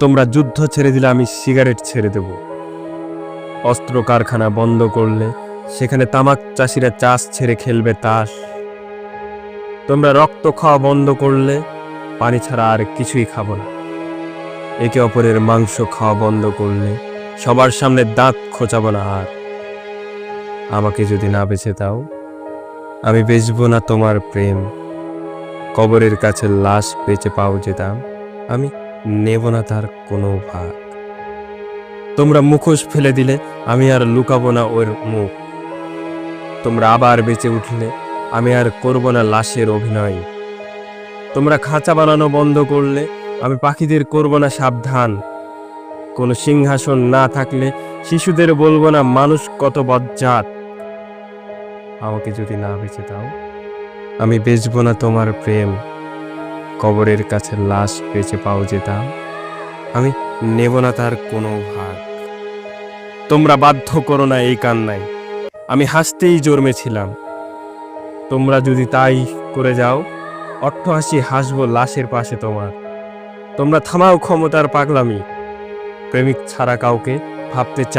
তোমরা যুদ্ধ ছেড়ে দিলে আমি সিগারেট ছেড়ে দেব। অস্ত্র কারখানা বন্ধ করলে সেখানে তামাক চাষিরা চাষ ছেড়ে খেলবে তাস। তোমরা রক্ত খাওয়া বন্ধ করলে পানি ছাড়া আর কিছুই খাব না। একে অপরের মাংস খাওয়া বন্ধ করলে সবার সামনে দাঁত খোঁচাবো না আর। আমাকে যদি না বেঁচে দাও, আমি বেচবো না তোমার প্রেম। কবরের কাছে লাশ বেঁচে পাও যেতাম, আমি নেব না তার কোনো ভাগ। তোমরা মুখোশ ফেলে দিলে, আমি আর লুকাবো না ওর মুখ। তোমরা আবার বেঁচে উঠলে, আমি আর করব না লাশের অভিনয়। তোমরা খাঁচা বানানো বন্ধ করলে, আমি পাখিদের করব না সাবধান। কোনো সিংহাসন না থাকলে, শিশুদের বলব না, মানুষ কত বজ্জাত। আমাকে যদি না বেঁচে দাও, আমি বেচবো না তোমার প্রেম। কবরের কাছে লাশ বেঁচে পাও যেতাম। আমি নেব না তার কোনো ভাগ। তোমরা বাধ্য করো না এই কান্নায়। আমি হাসতেই জন্মেছিলাম। তোমরা যদি তাই করে যাও অট্টহাসি হাসবো লাশের পাশে তোমার। তোমরা থামাও ক্ষমতার পাগলামি। প্রেমিক ছাড়া কাউকে ভাবতে চাই